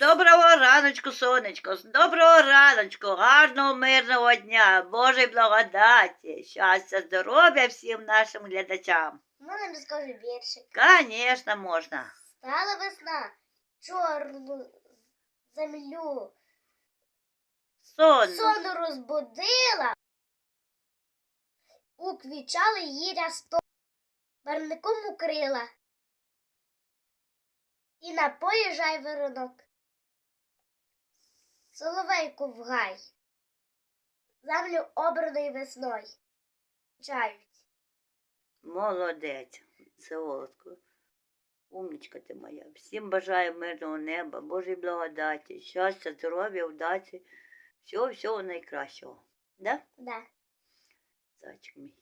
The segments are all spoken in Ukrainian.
Доброго раночку, сонечко, доброго раночку, гарного мирного дня, Божої благодаті, щастя, здоров'я всім нашим глядачам. Можна розкажу віршик. Звісно, можна. Стала весна, чорну землю, Сон. сону розбудила, уквічали її рясто, барником укрила. І напої жайворонок. Соловейку в гай. Землю обраної весною. Чають. Молодець, Солодко. Умничка ти моя. Всім бажаю мирного неба, Божої благодаті, щастя, здоров'я, удачі, всього, всього найкращого. Да? Да. Зайчик мій.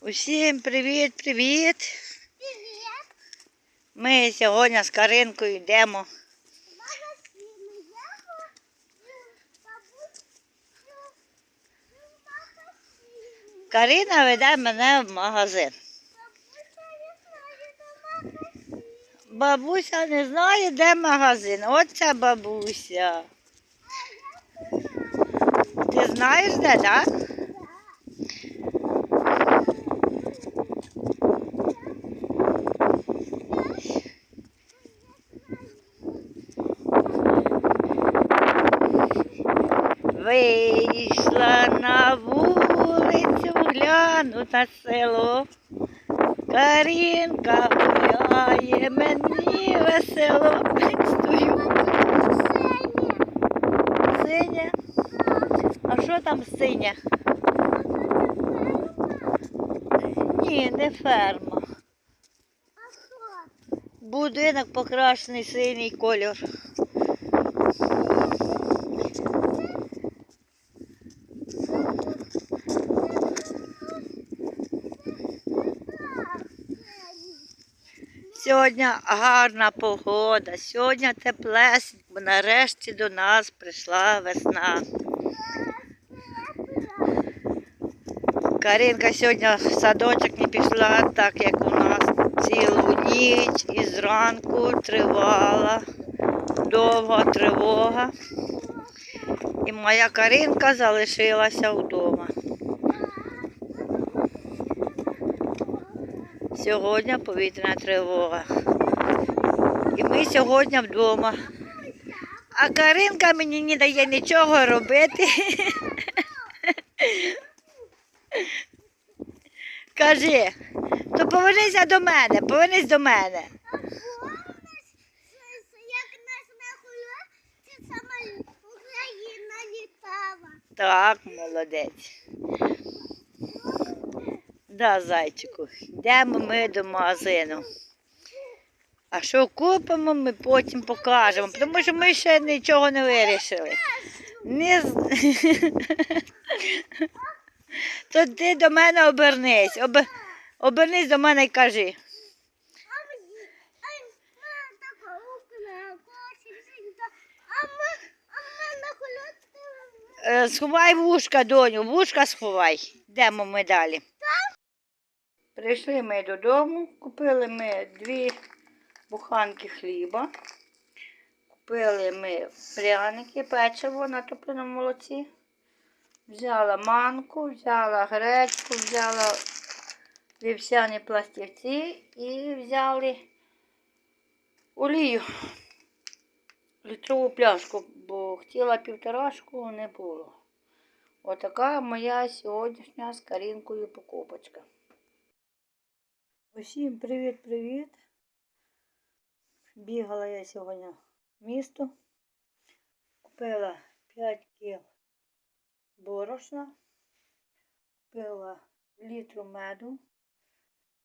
Усім привіт, привіт. Ми сьогодні з Каринкою йдемо. Карина веде мене в магазин. Бабуся не знає, де магазин. Оце бабуся. Ти знаєш де, так? Вийшла на вулицю, гляну на село. Карінка гуляє, мені весело. Стою. Синя. А що там синя? Ні, не ферма. Будинок покрашений синій кольор. Сьогодні гарна погода, сьогодні теплесенько, бо нарешті до нас прийшла весна. Каринка сьогодні в садочок не пішла, так як у нас цілу ніч і зранку тривала довга тривога. І моя Каринка залишилася вдома. Сьогодні повітряна тривога. І ми сьогодні вдома. А Каринка мені не дає нічого робити. Кажи, то повернися до мене, повернись до мене. Так, молодець. Да, зайчику, йдемо ми до магазину. А що купимо, ми потім покажемо, тому що ми ще нічого не вирішили. Не... То ти до мене обернись. Об... Обернись до мене і кажи. Е, Сховай вушка, доню, вушка сховай. Йдемо ми далі. Прийшли ми додому, купили ми дві буханки хліба. Купили ми пряники, печиво на топленому молоці. Взяла манку, взяла гречку, взяла вівсяні пластівці і взяли олію. Літрову пляшку, бо хотіла півторашку, не було. Отака моя сьогоднішня з Карінкою покупочка. Усім привіт-привіт. Бігала я сьогодні в місто. Купила 5 кіл борошна. Купила літру меду.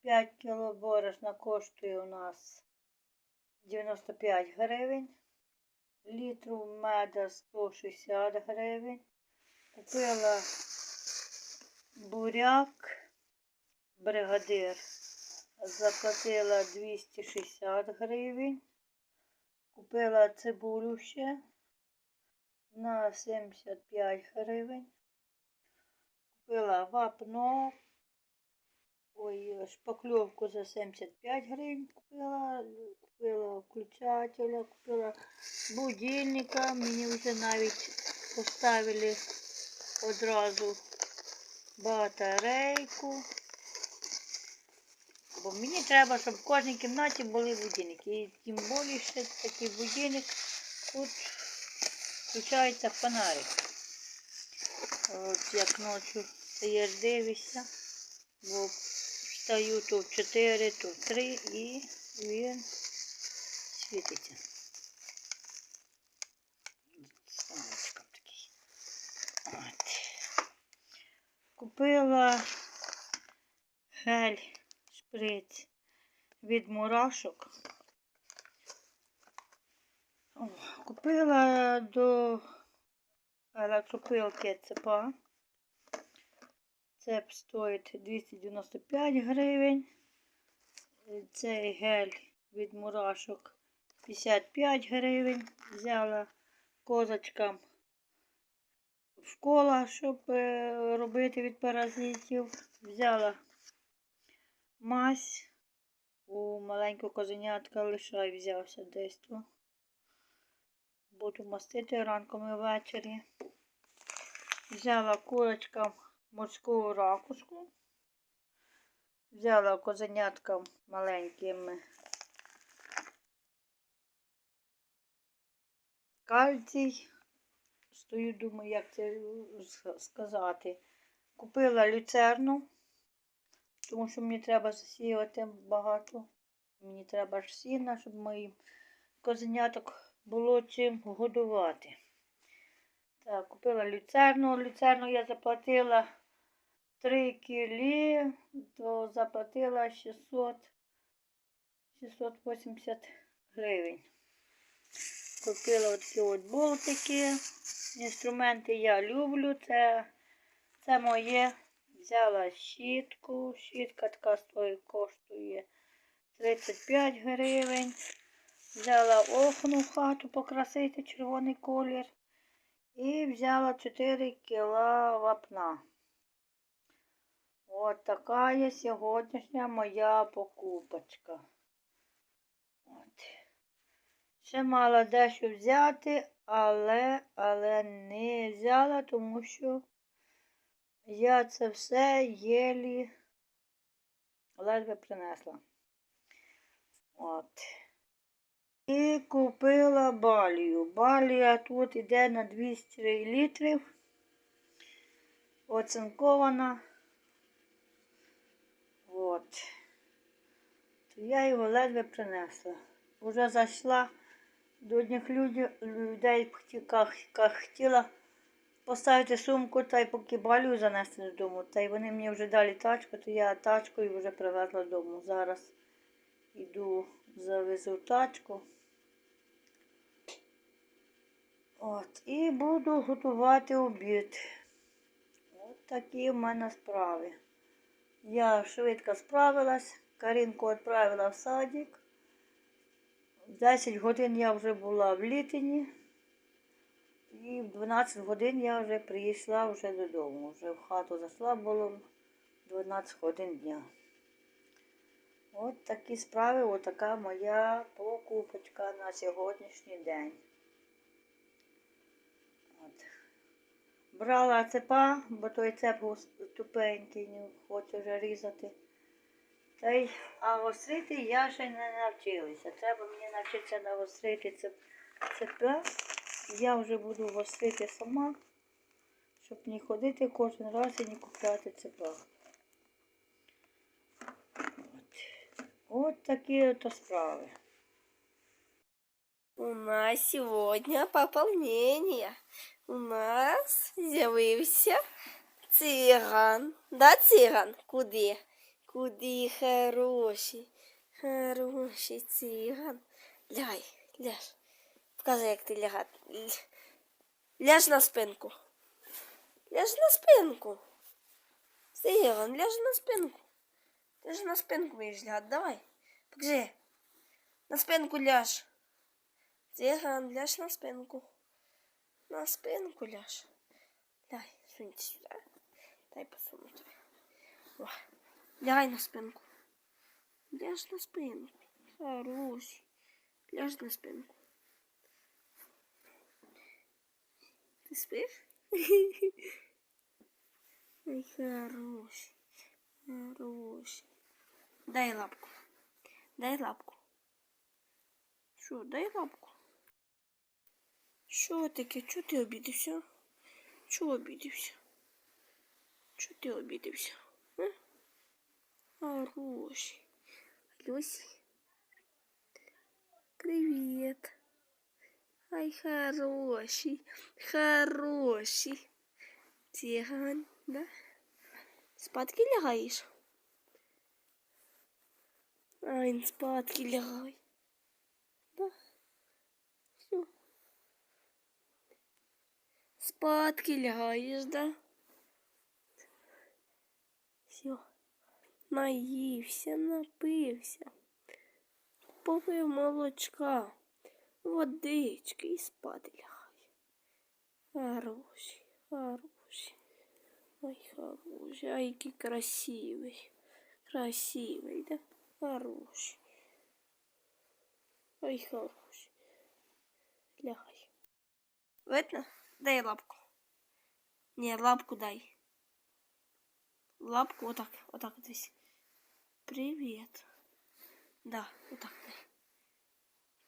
5 кіло борошна коштує у нас 95 гривень. Літру меда 160 гривень. Купила буряк, бригадир. Заплатила 260 гривень. Купила цибулю ще на 75 гривень. Купила вапно ой, шпакльовку за 75 гривень купила, купила включателя, купила будильника. Мені вже навіть поставили одразу батарейку. Бо мені треба, щоб в кожній кімнаті були будильники. І тим більше такий будильник тут включається фонарик. От як ночі стаєш дивишся, бо встаю то в 4, то в 3 і він світиться. Такий. Купила гель шприц від мурашок. Купила до електропилки цепа. Цеп стоїть 295 гривень. Цей гель від мурашок 55 гривень. Взяла козочкам в кола, щоб е, робити від паразитів. Взяла мазь. У маленького козенятка лишай взявся десь. Буду мастити ранком і ввечері. Взяла курочкам морську ракушку. Взяла козеняткам маленьким кальцій. Стою, думаю, як це сказати. Купила люцерну, тому що мені треба засіяти багато. Мені треба ж сіна, щоб моїм козеняток було чим годувати. Так, купила люцерну. Люцерну я заплатила 3 кілі, то заплатила 600, 680 гривень. Купила оці от болтики. Інструменти я люблю. Це, це моє. Взяла щітку. Щітка така стоїть, коштує 35 гривень. Взяла охну в хату покрасити червоний колір. І взяла 4 кіла вапна. От така є сьогоднішня моя покупочка. От. Ще мала дещо взяти, але, але не взяла, тому що я це все єлі ледве принесла. От. І купила балію. Балія тут йде на 200 літрів. Оцинкована. От. То я його ледве принесла. Уже зайшла до одних людей, людей хотіла поставити сумку та й поки балію занести додому. Та й вони мені вже дали тачку, то я тачкою вже привезла додому. Зараз йду, завезу тачку. От, і буду готувати обід. От такі в мене справи. Я швидко справилась, Карінку відправила в садик. 10 годин я вже була в літині. І в 12 годин я вже прийшла вже додому. Вже в хату зайшла було 12 годин дня. От такі справи, от така моя покупочка на сьогоднішній день. От. Брала цепа, бо той цеп тупенький, не хоче вже різати. Та й, а гострити я ще не навчилася. Треба мені навчитися нагострити цеп, цепа. Я вже буду гострити сама, щоб не ходити кожен раз і не купляти цепа. От, От такі ото справи. У нас сегодня пополнение. У нас з'явився циган. Да, циган? Куди? Куди хороший? Хороший циган. Лягай, ляж. Покажи, як ти лягати. Ляж на спинку. Ляж на спинку. Циган, ляж на спинку. Ти на спинку будеш лягати. Давай. Покажи. На спинку ляж. Циган, ляж на спинку. На спинку ляж. Дай, сунь сюда. Дай посуну тобі. О. Лягай на спинку. Ляж на спинку. Хороший. Ляж на спинку. Спиш? Ой, хороший. Хороший. Дай лапку. Дай лапку. Що, дай лапку. Що таке? Чого ти обідався? Чого обідався? Чого обідався? А? Хороший. Люси. Привет. Ай, хороший. Хороший. Тиган, да? Спадки лягаєш? Ай, спадки лягай. Да? Все. Спадки лягаєш, да? Все. Наївся, напився. Попив молочка, водички і спати лягай. Хороший, хороший. Ой, хороший. Ай, який красивий. Красивий, да? Хороший. Ой, хороший. Лягай. Видно? Дай лапку. Ні, лапку дай. Лапку отак, отак от весь. Привет. Да, отак дай.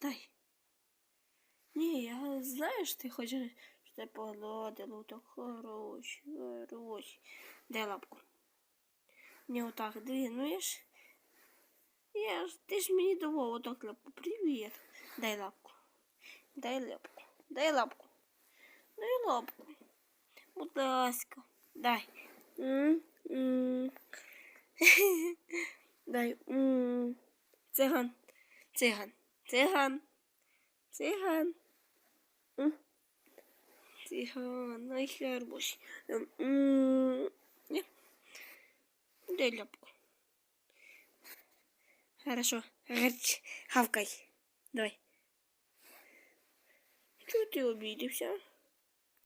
Дай. Ні, я знаю, що ти хочеш, щоб тебе погладило, так хороший, хороший. Дай лапку. Не отак двинуєш. Я ж, ти ж мені давав отак лапку. Привіт. Дай лапку. Дай лапку. Дай лапку. Дай лапку. Будь ласка. Дай. М, м. Дай. м. Циган. Циган. Циган. Циган. Ай, хороший. Нет. Ні. Дай ляпку. Хорошо. Хавкай. Давай. Чего ты обідався?